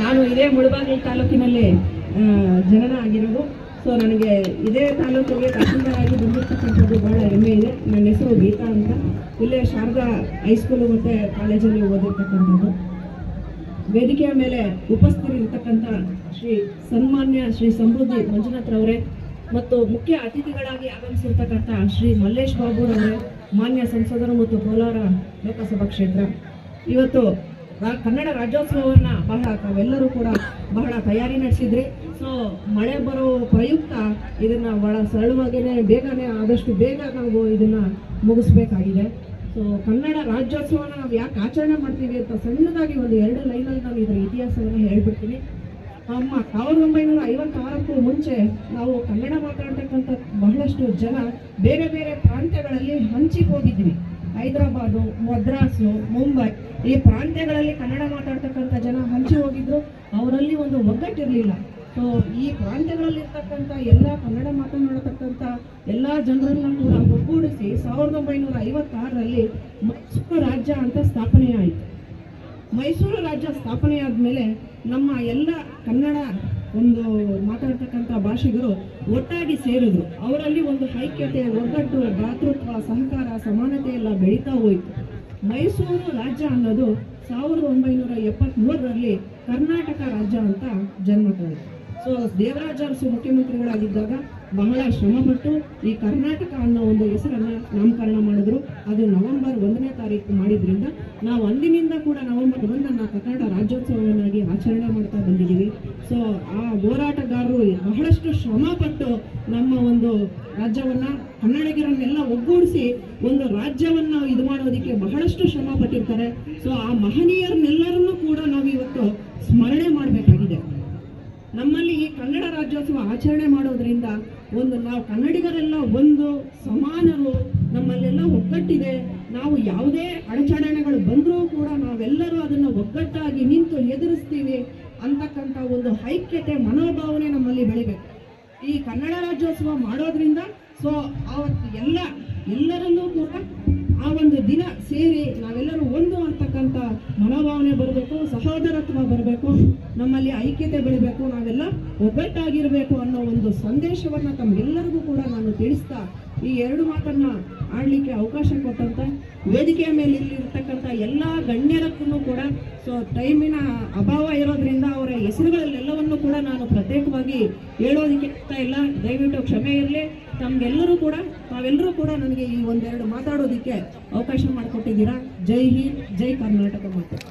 ನಾನು ಇದೇ ಮುಳಬಾಗಿಲು ತಾಲೂಕಿನಲ್ಲಿ ಜನನ ಆಗಿರೋದು. ಸೊ ನನಗೆ ಇದೇ ತಾಲೂಕಿಗೆ ತಹಸೀಲ್ದಾರಾಗಿ ಬಂದಿರ್ತಕ್ಕಂಥದ್ದು ಬಹಳ ಹೆಮ್ಮೆ ಇದೆ. ನನ್ನ ಹೆಸರು ಗೀತಾ ಅಂತ. ಇಲ್ಲೇ ಶಾರದಾ ಹೈಸ್ಕೂಲು ಮತ್ತು ಕಾಲೇಜಲ್ಲಿ ಓದಿರ್ತಕ್ಕಂಥದ್ದು. ವೇದಿಕೆಯ ಮೇಲೆ ಉಪಸ್ಥಿತರಿರ್ತಕ್ಕಂಥ ಶ್ರೀ ಸನ್ಮಾನ್ಯ ಶ್ರೀ ಸಮೃದ್ಧಿ ಮಂಜುನಾಥ್ರವರೇ ಮತ್ತು ಮುಖ್ಯ ಅತಿಥಿಗಳಾಗಿ ಆಗಮಿಸಿರ್ತಕ್ಕಂಥ ಶ್ರೀ ಮಲ್ಲೇಶ್ ಬಾಬುರವರೇ, ಮಾನ್ಯ ಸಂಸದರು ಮತ್ತು ಕೋಲಾರ ಲೋಕಸಭಾ ಕ್ಷೇತ್ರ. ಇವತ್ತು ಕನ್ನಡ ರಾಜ್ಯೋತ್ಸವವನ್ನ ಬಹಳ ತಾವೆಲ್ಲರೂ ಕೂಡ ಬಹಳ ತಯಾರಿ ನಡೆಸಿದ್ರಿ. ಸೊ ಮಳೆ ಬರೋ ಪ್ರಯುಕ್ತ ಇದನ್ನ ಬಹಳ ಸರಳವಾಗಿಯೇ ಬೇಗನೆ, ಆದಷ್ಟು ಬೇಗ ನಾವು ಇದನ್ನ ಮುಗಿಸ್ಬೇಕಾಗಿದೆ. ಸೊ ಕನ್ನಡ ರಾಜ್ಯೋತ್ಸವನ ನಾವು ಯಾಕೆ ಆಚರಣೆ ಮಾಡ್ತೀವಿ ಅಂತ ಸಣ್ಣದಾಗಿ ಒಂದು ಎರಡು ಲೈನಲ್ಲಿ ನಾವು ಇದರ ಇತಿಹಾಸವನ್ನು ಹೇಳ್ಬಿಡ್ತೀನಿ. ಅಮ್ಮ ಸಾವಿರದ ಒಂಬೈನೂರ ಐವತ್ತಾರಕ್ಕೂ ಮುಂಚೆ ನಾವು ಕನ್ನಡ ಮಾತಾಡ್ತಕ್ಕಂಥ ಬಹಳಷ್ಟು ಜನ ಬೇರೆ ಬೇರೆ ಪ್ರಾಂತ್ಯಗಳಲ್ಲಿ ಹಂಚಿ ಹೋಗಿದ್ವಿ ಹೈದರಾಬಾದು, ಮದ್ರಾಸು, ಮುಂಬೈ ಈ ಪ್ರಾಂತ್ಯಗಳಲ್ಲಿ ಕನ್ನಡ ಮಾತಾಡ್ತಕ್ಕಂಥ ಜನ ಹಂಚಿ ಹೋಗಿದ್ರು. ಅವರಲ್ಲಿ ಒಂದು ಒಗ್ಗಟ್ಟಿರಲಿಲ್ಲ. ಸೊ ಈ ಪ್ರಾಂತ್ಯಗಳಲ್ಲಿರ್ತಕ್ಕಂಥ ಎಲ್ಲ ಕನ್ನಡ ಮಾತನಾಡತಕ್ಕಂಥ ಎಲ್ಲ ಜನರನ್ನ ಕೂಡ ಒಗ್ಗೂಡಿಸಿ ಸಾವಿರದ ಒಂಬೈನೂರ ಐವತ್ತಾರರಲ್ಲಿ ಮೈಸೂರು ರಾಜ್ಯ ಅಂತ ಸ್ಥಾಪನೆ ಆಯಿತು. ಮೈಸೂರು ರಾಜ್ಯ ಸ್ಥಾಪನೆ ಆದಮೇಲೆ ನಮ್ಮ ಎಲ್ಲ ಕನ್ನಡ ಒಂದು ಮಾತಾಡ್ತಕ್ಕಂಥ ಭಾಷಿಗರು ಒಟ್ಟಾಗಿ ಸೇರಿದ್ರು. ಅವರಲ್ಲಿ ಒಂದು ಐಕ್ಯತೆ, ಒಗ್ಗಟ್ಟು ಬೆಳೀತಾ ಹೋಯಿತು ಮೈಸೂರು ರಾಜ್ಯ ಅನ್ನೋದು ಸಾವಿರದ ಒಂಬೈನೂರ ಎಪ್ಪತ್ತ್ಮೂರರಲ್ಲಿ ಕರ್ನಾಟಕ ರಾಜ್ಯ ಅಂತ ಜನ್ಮ ತಾಳಿತು ಸೊ ದೇವರಾಜ ಅರಸು ಮುಖ್ಯಮಂತ್ರಿಗಳಾಗಿದ್ದಾಗ ಬಹಳ ಶ್ರಮಪಟ್ಟು ಈ ಕರ್ನಾಟಕ ಅನ್ನೋ ಒಂದು ಹೆಸರನ್ನ ನಾಮಕರಣ ಮಾಡಿದ್ರು. ಅದು ನವೆಂಬರ್ ಒಂದನೇ ತಾರೀಕು ಮಾಡಿದ್ರಿಂದ ನಾವು ಅಂದಿನಿಂದ ಕೂಡ ನವೆಂಬರ್ ಒಂದನ್ನ ಕನ್ನಡ ರಾಜ್ಯೋತ್ಸವವನ್ನಾಗಿ ಆಚರಣೆ ಮಾಡ್ತಾ ಬಂದಿದ್ದೀವಿ. ಸೊ ಆ ಹೋರಾಟಗಾರರು ಬಹಳಷ್ಟು ಶ್ರಮಪಟ್ಟು ನಮ್ಮ ಒಂದು ರಾಜ್ಯವನ್ನ, ಕನ್ನಡಿಗರನ್ನೆಲ್ಲ ಒಗ್ಗೂಡಿಸಿ ಒಂದು ರಾಜ್ಯವನ್ನ ಇದು ಮಾಡೋದಕ್ಕೆ ಬಹಳಷ್ಟು ಶ್ರಮ ಪಟ್ಟಿರ್ತಾರೆ ಸೊ ಆ ಮಹನೀಯರನ್ನೆಲ್ಲರನ್ನೂ ಕೂಡ ನಾವು ಇವತ್ತು ನಮ್ಮಲ್ಲಿ ಈ ಕನ್ನಡ ರಾಜ್ಯೋತ್ಸವ ಆಚರಣೆ ಮಾಡೋದ್ರಿಂದ ಒಂದು ನಾವು ಕನ್ನಡಿಗರೆಲ್ಲ ಒಂದು ಸಮಾನರು, ನಮ್ಮಲ್ಲೆಲ್ಲ ಒಗ್ಗಟ್ಟಿದೆ. ನಾವು ಯಾವುದೇ ಅಡಚಣೆಗಳು ಬಂದರೂ ಕೂಡ ನಾವೆಲ್ಲರೂ ಅದನ್ನು ಒಗ್ಗಟ್ಟಾಗಿ ನಿಂತು ಎದುರಿಸ್ತೀವಿ ಅಂತಕ್ಕಂಥ ಒಂದು ಐಕ್ಯತೆ, ಮನೋಭಾವನೆ ನಮ್ಮಲ್ಲಿ ಬೆಳಿಬೇಕು. ಈ ಕನ್ನಡ ರಾಜ್ಯೋತ್ಸವ ಮಾಡೋದ್ರಿಂದ ಸೊ ಅವತ್ತು ಎಲ್ಲ ಎಲ್ಲರನ್ನೂ ಕೂಡ ಆ ಒಂದು ದಿನ ಸೇರಿ ನಾವೆಲ್ಲರೂ ಒಂದು ಮನೋಭಾವನೆ ಬರಬೇಕು, ಸಹೋದರತ್ವ ಬರಬೇಕು, ನಮ್ಮಲ್ಲಿ ಐಕ್ಯತೆ ಬೆಳಿಬೇಕು, ನಾವೆಲ್ಲ ಒಗ್ಗಟ್ಟಾಗಿರಬೇಕು ಅನ್ನೋ ಒಂದು ಸಂದೇಶವನ್ನ ತಮ್ಗೆಲ್ಲರಿಗೂ ಕೂಡ ನಾನು ತಿಳಿಸ್ತಾ ಈ ಎರಡು ಮಾತನ್ನ ಆಡಲಿಕ್ಕೆ ಅವಕಾಶ ಕೊಟ್ಟಂತ, ವೇದಿಕೆಯ ಮೇಲೆ ಇಲ್ಲಿರ್ತಕ್ಕಂಥ ಎಲ್ಲ ಗಣ್ಯರಕ್ಕೂ ಕೂಡ ಸೊ, ಟೈಮಿನ ಅಭಾವ ಇರೋದ್ರಿಂದ ಅವರ ಹೆಸರುಗಳಲ್ಲೆಲ್ಲವನ್ನು ಕೂಡ ನಾನು ಪ್ರತ್ಯೇಕವಾಗಿ ಹೇಳೋದಕ್ಕೆ ಇಲ್ಲ. ದಯವಿಟ್ಟು ಕ್ಷಮೆ ಇರಲಿ. ತಮ್ಗೆಲ್ಲರೂ ಕೂಡ ತಾವೆಲ್ಲರೂ ಕೂಡ ನನಗೆ ಈ ಒಂದೆರಡು ಮಾತಾಡೋದಕ್ಕೆ ಅವಕಾಶ ಮಾಡಿಕೊಟ್ಟಿದ್ದೀರಾ? ಜೈ ಹಿಂದ್, ಜೈ ಕರ್ನಾಟಕ ಮಾತು.